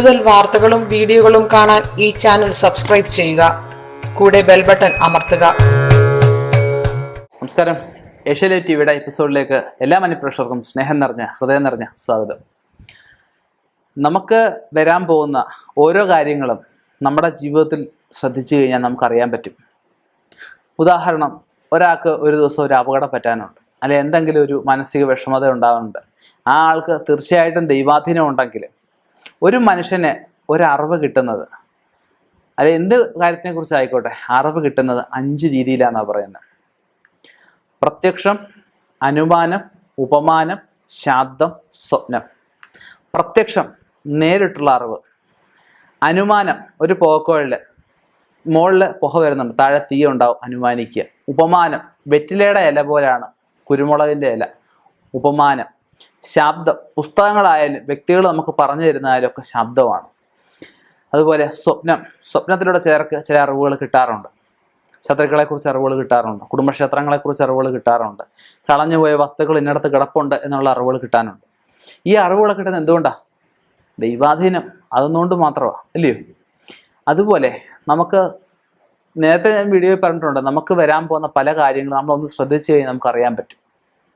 കൂടുതൽ വാർത്തകളും വീഡിയോകളും കാണാൻ ഈ ചാനൽ സബ്സ്ക്രൈബ് ചെയ്യുക. കൂടെ ബെൽ ബട്ടൺ അമർത്തുക. നമസ്കാരം. ഏഷ്യാലൈറ്റ് ടിവിയുടെ എപ്പിസോഡിലേക്ക് എല്ലാ മനുപ്രേക്ഷകർക്കും സ്നേഹം നിറഞ്ഞ ഹൃദയം നിറഞ്ഞ സ്വാഗതം. നമുക്ക് വരാൻ പോകുന്ന ഓരോ കാര്യങ്ങളും നമ്മുടെ ജീവിതത്തിൽ ശ്രദ്ധിച്ചു കഴിഞ്ഞാൽ നമുക്കറിയാൻ പറ്റും. ഉദാഹരണം ഒരാൾക്ക് ഒരു ദിവസം ഒരു അപകടം പറ്റാനുണ്ട്. അല്ലെ എന്തെങ്കിലും ഒരു മാനസിക വിഷമത ഉണ്ടാകുന്നുണ്ട് ആ ആൾക്ക് തീർച്ചയായിട്ടും ദൈവാധീനം ഉണ്ടെങ്കിൽ ഒരു മനുഷ്യന് ഒരറിവ് കിട്ടുന്നത്. അല്ല എന്ത് കാര്യത്തിനെ കുറിച്ച് ആയിക്കോട്ടെ അറിവ് കിട്ടുന്നത് അഞ്ച് രീതിയിലാണെന്നാണ് പറയുന്നത്. പ്രത്യക്ഷം അനുമാനം ഉപമാനം ശാബ്ദം സ്വപ്നം. പ്രത്യക്ഷം നേരിട്ടുള്ള അറിവ്. അനുമാനം ഒരു പോക്കോഴിൽ മുകളിൽ പുക വരുന്നുണ്ട് താഴെ തീ ഉണ്ടാവും അനുമാനിക്കുക. ഉപമാനം വെറ്റിലയുടെ ഇല പോലെയാണ് കുരുമുളകിന്റെ ഇല. ഉപമാനം ശബ്ദം. പുസ്തകങ്ങളായാലും വ്യക്തികൾ നമുക്ക് പറഞ്ഞു തരുന്നതായാലും ഒക്കെ ശബ്ദമാണ്. അതുപോലെ സ്വപ്നം. സ്വപ്നത്തിലൂടെ ചേർക്ക് ചില അറിവുകൾ കിട്ടാറുണ്ട്. ശത്രുക്കളെ കുറിച്ച് അറിവുകൾ കിട്ടാറുണ്ട്. കുടുംബക്ഷേത്രങ്ങളെ കുറിച്ച് അറിവുകൾ കിട്ടാറുണ്ട്. കളഞ്ഞുപോയ വസ്തുക്കൾ ഇന്നടത്ത് കിടപ്പുണ്ട് എന്നുള്ള അറിവുകൾ കിട്ടാനുണ്ട്. ഈ അറിവുകൾ കിട്ടുന്നത് എന്തുകൊണ്ടാണ് ദൈവാധീനം. അതൊന്നുകൊണ്ട് മാത്രമാണ് അല്ലയോ? അതുപോലെ നമുക്ക് നേരത്തെ ഞാൻ വീഡിയോയിൽ പറഞ്ഞിട്ടുണ്ട്. നമുക്ക് വരാൻ പോകുന്ന പല കാര്യങ്ങളും നമ്മളൊന്ന് ശ്രദ്ധിച്ചു കഴിഞ്ഞാൽ നമുക്ക് അറിയാൻ പറ്റും.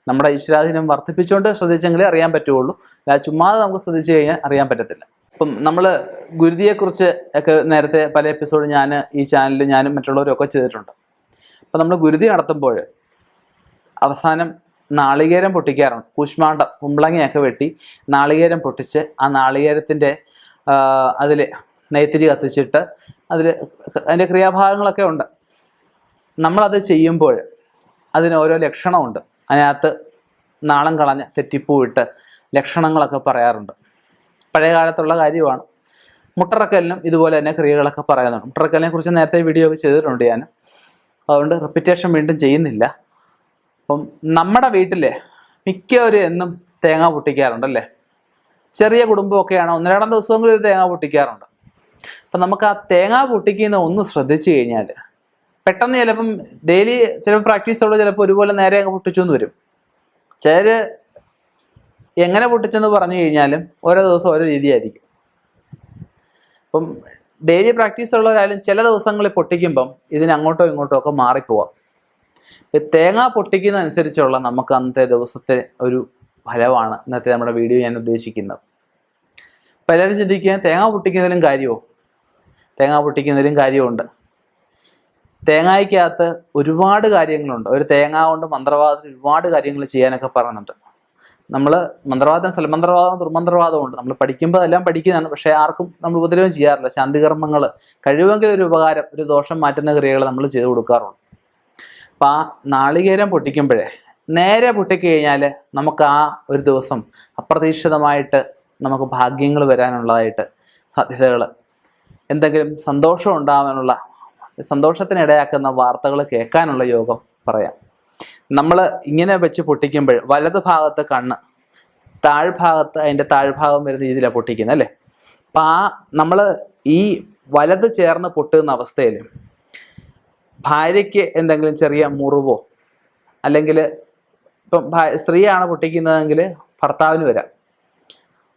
നമ്മുടെ ഈശ്വരാധീനം വർദ്ധിപ്പിച്ചുകൊണ്ട് ശ്രദ്ധിച്ചെങ്കിലേ അറിയാൻ പറ്റുള്ളൂ അല്ല ചുമ്മാതെ നമുക്ക് ശ്രദ്ധിച്ചു കഴിഞ്ഞാൽ അറിയാൻ പറ്റത്തില്ല. ഇപ്പം നമ്മൾ ഗുരുതിയെക്കുറിച്ച് ഒക്കെ നേരത്തെ പല എപ്പിസോഡ് ഞാൻ ഈ ചാനലിൽ ഞാനും മറ്റുള്ളവരും ഒക്കെ ചെയ്തിട്ടുണ്ട്. അപ്പം നമ്മൾ ഗുരുതി നടത്തുമ്പോൾ അവസാനം നാളികേരം പൊട്ടിക്കാറുണ്ട്. കൂശ്മാണ്ടം കുമ്പളങ്ങയൊക്കെ വെട്ടി നാളികേരം പൊട്ടിച്ച് ആ നാളികേരത്തിന്റെ അതിൽ നെയ്ത്തിരി കത്തിച്ചിട്ട് അതിൽ അതിന്റെ ക്രിയാഭാഗങ്ങളൊക്കെ ഉണ്ട്. നമ്മളത് ചെയ്യുമ്പോൾ അതിന് ഓരോ ലക്ഷണമുണ്ട്. അതിനകത്ത് നാളം കളഞ്ഞ് തെറ്റിപ്പൂവിട്ട് ലക്ഷണങ്ങളൊക്കെ പറയാറുണ്ട്. പഴയ കാലത്തുള്ള കാര്യമാണ്. മുട്ടറക്കലിനും ഇതുപോലെ തന്നെ ക്രിയകളൊക്കെ പറയുന്നുണ്ട് മുട്ടറക്കലിനെ കുറിച്ച് നേരത്തെ വീഡിയോ ഒക്കെ ചെയ്തിട്ടുണ്ട് ഞാൻ. അതുകൊണ്ട് റിപ്പിറ്റേഷൻ വീണ്ടും ചെയ്യുന്നില്ല. അപ്പം നമ്മുടെ വീട്ടിലെ മിക്കവരും എന്നും തേങ്ങ പൊട്ടിക്കാറുണ്ട് അല്ലേ ചെറിയ കുടുംബമൊക്കെയാണ്. ഒന്ന് രണ്ടാം ദിവസമെങ്കിലും തേങ്ങ പൊട്ടിക്കാറുണ്ട്. അപ്പം നമുക്ക് ആ തേങ്ങ പൊട്ടിക്കുന്ന ഒന്ന് ശ്രദ്ധിച്ചു കഴിഞ്ഞാൽ പെട്ടെന്ന് ചിലപ്പം ഡെയിലി ചിലപ്പോൾ പ്രാക്ടീസോട് ചിലപ്പോൾ ഒരുപോലെ നേരെ അങ്ങ് പൊട്ടിച്ചു എന്ന് വരും. ചിലർ എങ്ങനെ പൊട്ടിച്ചെന്ന് പറഞ്ഞു കഴിഞ്ഞാലും ഓരോ ദിവസം ഓരോ രീതിയായിരിക്കും. അപ്പം ഡെയിലി പ്രാക്ടീസ് ഉള്ളവരായാലും ചില ദിവസങ്ങളിൽ പൊട്ടിക്കുമ്പം ഇതിന് അങ്ങോട്ടോ ഇങ്ങോട്ടോ ഒക്കെ മാറിപ്പോവാം. തേങ്ങ പൊട്ടിക്കുന്ന അനുസരിച്ചുള്ള നമുക്ക് അന്നത്തെ ദിവസത്തെ ഒരു ഫലമാണ് ഇന്നത്തെ നമ്മുടെ വീഡിയോ ഞാൻ ഉദ്ദേശിക്കുന്നത്. പലരും ചിന്തിക്കുക തേങ്ങ പൊട്ടിക്കുന്നതിലും കാര്യമോ തേങ്ങ പൊട്ടിക്കുന്നതിലും കാര്യമുണ്ട് തേങ്ങയ്ക്കകത്ത് ഒരുപാട് കാര്യങ്ങളുണ്ട്. ഒരു തേങ്ങ കൊണ്ട് മന്ത്രവാദത്തിൽ ഒരുപാട് കാര്യങ്ങൾ ചെയ്യാനൊക്കെ പറയുന്നുണ്ട് നമ്മൾ മന്ത്രവാദം സ്ഥലമന്ത്രവാദം ദുർമന്ത്രവാദം ഉണ്ട്. നമ്മൾ പഠിക്കുമ്പോൾ എല്ലാം പഠിക്കുന്നതാണ്. പക്ഷേ ആർക്കും നമ്മൾ ഉപദ്രവം ചെയ്യാറില്ല. ശാന്തികർമ്മങ്ങൾ കഴിവെങ്കിൽ ഒരു ഉപകാരം ഒരു ദോഷം മാറ്റുന്ന ക്രിയകൾ നമ്മൾ ചെയ്തു കൊടുക്കാറുണ്ട്. അപ്പം ആ നാളികേരം പൊട്ടിക്കുമ്പോഴേ നേരെ പൊട്ടിക്കഴിഞ്ഞാൽ നമുക്ക് ആ ഒരു ദിവസം അപ്രതീക്ഷിതമായിട്ട് നമുക്ക് ഭാഗ്യങ്ങൾ വരാനുള്ളതായിട്ട് സാധ്യതകൾ എന്തെങ്കിലും സന്തോഷം ഉണ്ടാവാനുള്ള സന്തോഷത്തിന് ഇടയാക്കുന്ന വാർത്തകൾ കേൾക്കാനുള്ള യോഗം പറയാം. നമ്മൾ ഇങ്ങനെ വെച്ച് പൊട്ടിക്കുമ്പോൾ വലതു ഭാഗത്ത് കണ്ണ് താഴ്ഭാഗത്ത് അതിന്റെ താഴ്ഭാഗം വരുന്ന രീതിയിലാണ് പൊട്ടിക്കുന്നത് അല്ലേ? അപ്പം ആ നമ്മൾ ഈ വലത് ചേർന്ന് പൊട്ടുന്ന അവസ്ഥയിൽ ഭാര്യയ്ക്ക് എന്തെങ്കിലും ചെറിയ മുറിവോ അല്ലെങ്കിൽ ഇപ്പം സ്ത്രീയാണ് പൊട്ടിക്കുന്നതെങ്കിൽ ഭർത്താവിന് വരാം.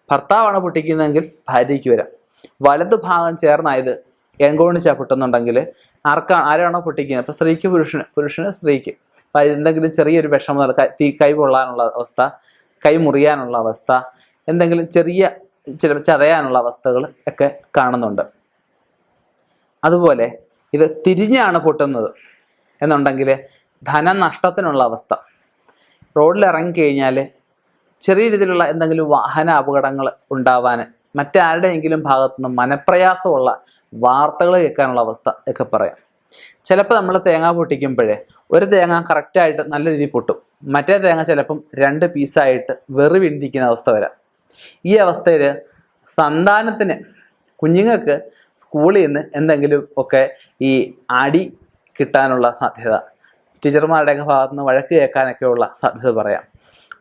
ഭർത്താവാണ് പൊട്ടിക്കുന്നതെങ്കിൽ ഭാര്യയ്ക്ക് വരാം. വലത് ഭാഗം ചേർന്നായത് എങ്കോണിച്ചാ പൊട്ടുന്നുണ്ടെങ്കിൽ ആർക്കാണ് ആരാണോ പൊട്ടിക്കുന്നത്? അപ്പം സ്ത്രീക്ക് പുരുഷന് പുരുഷന് സ്ത്രീക്ക്. അപ്പം എന്തെങ്കിലും ചെറിയൊരു വിഷമം തീ കൈ പൊള്ളാനുള്ള അവസ്ഥ കൈ മുറിയാനുള്ള അവസ്ഥ എന്തെങ്കിലും ചെറിയ ചില ചതയാനുള്ള അവസ്ഥകൾ ഒക്കെ കാണുന്നുണ്ട്. അതുപോലെ ഇത് തിരിഞ്ഞാണ് പൊട്ടുന്നത് എന്നുണ്ടെങ്കിൽ ധനനഷ്ടത്തിനുള്ള അവസ്ഥ. റോഡിൽ ഇറങ്ങിക്കഴിഞ്ഞാൽ ചെറിയ രീതിയിലുള്ള എന്തെങ്കിലും വാഹന അപകടങ്ങൾ ഉണ്ടാവാൻ മറ്റാരുടെയെങ്കിലും ഭാഗത്തുനിന്ന് മനപ്രയാസമുള്ള വാർത്തകൾ കേൾക്കാനുള്ള അവസ്ഥ ഒക്കെ പറയാം. ചിലപ്പോൾ നമ്മൾ തേങ്ങ പൊട്ടിക്കുമ്പോഴേ ഒരു തേങ്ങ കറക്റ്റായിട്ട് നല്ല രീതിയിൽ പൊട്ടും. മറ്റേ തേങ്ങ ചിലപ്പം രണ്ട് പീസായിട്ട് വെറു വിന്തിക്കുന്ന അവസ്ഥ വരാം. ഈ അവസ്ഥയിൽ സന്താനത്തിന് കുഞ്ഞുങ്ങൾക്ക് സ്കൂളിൽ നിന്ന് എന്തെങ്കിലും ഒക്കെ ഈ അടി കിട്ടാനുള്ള സാധ്യത ടീച്ചർമാരുടെയൊക്കെ ഭാഗത്തു നിന്ന് വഴക്ക് കേൾക്കാനൊക്കെയുള്ള സാധ്യത പറയാം.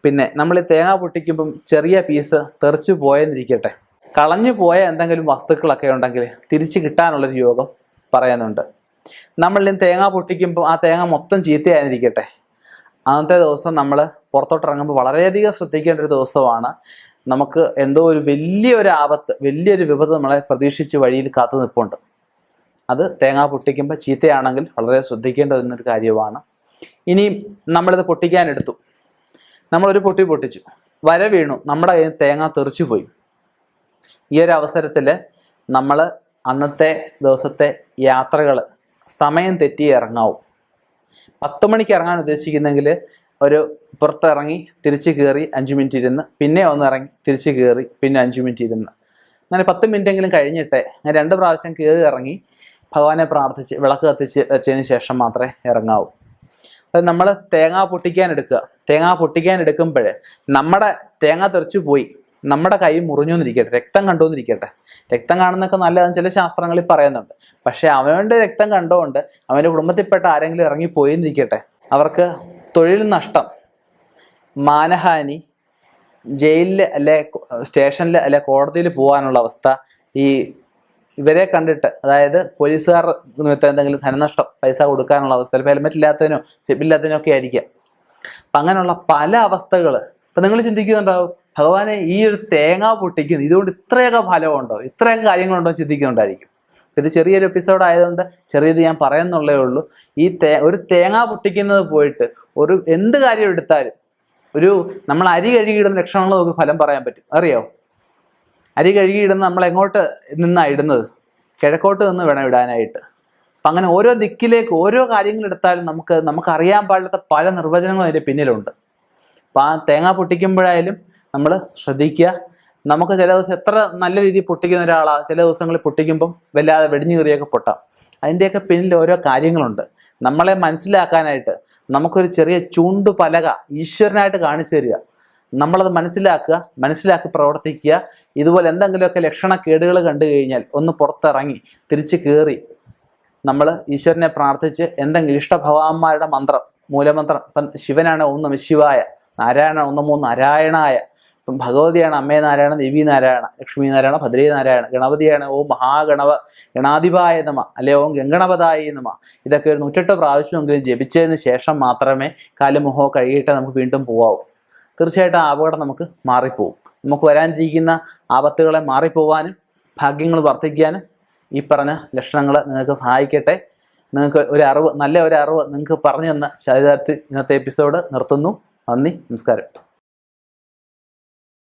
പിന്നെ നമ്മൾ ഈ തേങ്ങ പൊട്ടിക്കുമ്പം ചെറിയ പീസ് തെറിച്ചു പോയെന്നിരിക്കട്ടെ. കളഞ്ഞു പോയ എന്തെങ്കിലും വസ്തുക്കളൊക്കെ ഉണ്ടെങ്കിൽ തിരിച്ച് കിട്ടാനുള്ളൊരു യോഗം പറയുന്നുണ്ട്. നമ്മൾ ഈ തേങ്ങ പൊട്ടിക്കുമ്പോൾ ആ തേങ്ങ മൊത്തം ചീത്തയായിരിക്കട്ടെ. അന്നത്തെ ദിവസം നമ്മൾ പുറത്തോട്ട് ഇറങ്ങുമ്പോൾ വളരെയധികം ശ്രദ്ധിക്കേണ്ട ഒരു ദിവസമാണ്. നമുക്ക് എന്തോ ഒരു വലിയൊരു ആപത്ത് വലിയൊരു വിപത്ത് നമ്മളെ പ്രതീക്ഷിച്ച് വഴിയിൽ കാത്തു നിൽപ്പുണ്ട് അത് തേങ്ങ പൊട്ടിക്കുമ്പോൾ ചീത്തയാണെങ്കിൽ വളരെ ശ്രദ്ധിക്കേണ്ട ഒരു കാര്യമാണ്. ഇനിയും നമ്മളിത് പൊട്ടിക്കാനെടുത്തു നമ്മളൊരു പൊട്ടി പൊട്ടിച്ചു. വര വീണു. നമ്മുടെ കയ്യിൽ തേങ്ങ തെറിച്ചു പോയി ഈ ഒരു അവസരത്തിൽ നമ്മൾ അന്നത്തെ ദിവസത്തെ യാത്രകൾ സമയം തെറ്റി ഇറങ്ങാവും പത്ത് മണിക്ക് ഇറങ്ങാൻ ഉദ്ദേശിക്കുന്നെങ്കിൽ ഒരു പുറത്തിറങ്ങി തിരിച്ച് കയറി അഞ്ച് മിനിറ്റ് ഇരുന്ന് പിന്നെ ഒന്ന് ഇറങ്ങി തിരിച്ച് കയറി പിന്നെ അഞ്ച് മിനിറ്റ് ഇരുന്ന്. അങ്ങനെ പത്ത് മിനിറ്റെങ്കിലും കഴിഞ്ഞിട്ട് ഞാൻ രണ്ട് പ്രാവശ്യം കയറി ഇറങ്ങി ഭഗവാനെ പ്രാർത്ഥിച്ച് വിളക്ക് കത്തിച്ച് വെച്ചതിന് ശേഷം മാത്രമേ ഇറങ്ങാവൂ. അത് നമ്മൾ തേങ്ങ പൊട്ടിക്കാൻ എടുക്കുക. തേങ്ങ പൊട്ടിക്കാൻ എടുക്കുമ്പോൾ നമ്മുടെ തേങ്ങ തെറിച്ചു പോയി. നമ്മുടെ കൈ മുറിഞ്ഞു എന്നിരിക്കട്ടെ രക്തം കണ്ടുവന്നിരിക്കട്ടെ രക്തം കാണുന്നൊക്കെ നല്ലതെന്ന് ചില ശാസ്ത്രങ്ങളിൽ പറയുന്നുണ്ട്. പക്ഷേ അവന്റെ രക്തം കണ്ടുകൊണ്ട് അവന്റെ കുടുംബത്തിൽപ്പെട്ട ആരെങ്കിലും ഇറങ്ങി എന്നിരിക്കട്ടെ അവർക്ക് തൊഴിൽ നഷ്ടം മാനഹാനി ജയിലിൽ അല്ലെ സ്റ്റേഷനിൽ അല്ലെ കോടതിയിൽ പോകാനുള്ള അവസ്ഥ ഈ ഇവരെ കണ്ടിട്ട് അതായത് പോലീസുകാർ നിമിത്തം എന്തെങ്കിലും ധനനഷ്ടം പൈസ കൊടുക്കാനുള്ള അവസ്ഥ ചിലപ്പോൾ ഹെൽമെറ്റ് ഇല്ലാത്തതിനോ സിബില്ലാത്തതിനോ ഒക്കെ ആയിരിക്കാം. അപ്പം അങ്ങനെയുള്ള പല അവസ്ഥകൾ ഇപ്പം നിങ്ങൾ ചിന്തിക്കുന്നുണ്ടാവും ഭഗവാനെ ഈ ഒരു തേങ്ങ പൊട്ടിക്കുന്നു. ഇതുകൊണ്ട് ഇത്രയൊക്കെ ഫലമുണ്ടോ? ഇത്രയൊക്കെ കാര്യങ്ങളുണ്ടോ ചിന്തിക്കുന്നുണ്ടായിരിക്കും ഇത് ചെറിയൊരു എപ്പിസോഡ് ആയതുകൊണ്ട് ചെറിയത് ഞാൻ പറയുന്നുള്ളേ ഉള്ളൂ. ഈ തേ ഒരു തേങ്ങ പൊട്ടിക്കുന്നത് പോയിട്ട് ഒരു എന്ത് കാര്യം എടുത്താലും ഒരു നമ്മൾ അരി കഴുകിയിടുന്ന ലക്ഷണങ്ങൾ നമുക്ക് ഫലം പറയാൻ പറ്റും. അറിയോ? അരി കഴുകിയിടുന്ന നമ്മൾ എങ്ങോട്ട് നിന്നാണ് ഇടുന്നത്? കിഴക്കോട്ട് നിന്ന് വേണം ഇടാനായിട്ട്. അപ്പം അങ്ങനെ ഓരോ ദിക്കിലേക്ക് ഓരോ കാര്യങ്ങൾ എടുത്താലും നമുക്ക് നമുക്ക് അറിയാൻ പാടില്ലാത്ത പല നിർവചനങ്ങളും അതിന്റെ പിന്നിലുണ്ട്. അപ്പം ആ തേങ്ങ പൊട്ടിക്കുമ്പോഴായാലും നമ്മൾ ശ്രദ്ധിക്കുക. നമുക്ക് ചില ദിവസം എത്ര നല്ല രീതിയിൽ പൊട്ടിക്കുന്ന ഒരാളാണ് ചില ദിവസങ്ങളിൽ പൊട്ടിക്കുമ്പം വല്ലാതെ വെടിഞ്ഞു കീറിയൊക്കെ പൊട്ടാം. അതിന്റെയൊക്കെ പിന്നിൽ ഓരോ കാര്യങ്ങളുണ്ട്. നമ്മളെ മനസ്സിലാക്കാനായിട്ട് നമുക്കൊരു ചെറിയ ചൂണ്ടു പലക ഈശ്വരനായിട്ട് കാണിച്ചു തരിക. നമ്മളത് മനസ്സിലാക്കുക മനസ്സിലാക്കി പ്രവർത്തിക്കുക. ഇതുപോലെ എന്തെങ്കിലുമൊക്കെ ലക്ഷണക്കേടുകൾ കണ്ടു കഴിഞ്ഞാൽ ഒന്ന് പുറത്തിറങ്ങി തിരിച്ച് കയറി നമ്മൾ ഈശ്വരനെ പ്രാർത്ഥിച്ച് എന്തെങ്കിലും ഇഷ്ടഭഗവാന്മാരുടെ മന്ത്രം മൂലമന്ത്രം. ഇപ്പം ശിവനാണ് ഓം ശിവായ നാരായണ ഒന്ന് മൂന്ന് നാരായണായ. ഇപ്പം ഭഗവതിയാണ് അമ്മേ നാരായണ ദേവി നാരായണ ലക്ഷ്മി നാരായണ ഭദ്രേ നാരായണ ഗണപതിയാണ് ഓം മഹാഗണവ ഗണാധിപായ നമ അല്ലെ ഓം ഗംഗണപതായ നമ. ഇതൊക്കെ ഒരു നൂറ്റെട്ട് പ്രാവശ്യമെങ്കിലും ജപിച്ചതിന് ശേഷം മാത്രമേ കാലും മുഖമോ കഴുകിയിട്ട് നമുക്ക് വീണ്ടും പോവാവൂ. തീർച്ചയായിട്ടും ആ അപകടം നമുക്ക് മാറിപ്പോവും. നമുക്ക് വരാനിരിക്കുന്ന ആപത്തുകളെ മാറിപ്പോവാനും ഭാഗ്യങ്ങൾ വർദ്ധിക്കാനും ഈ പറഞ്ഞ ലക്ഷണങ്ങൾ നിങ്ങൾക്ക് സഹായിക്കട്ടെ. നിങ്ങൾക്ക് ഒരു അറിവ് നല്ല ഒരു അറിവ് നിങ്ങൾക്ക് പറഞ്ഞു തന്ന ശരീരത്തിൽ ഇന്നത്തെ എപ്പിസോഡ് നിർത്തുന്നു. നന്ദി നമസ്കാരം.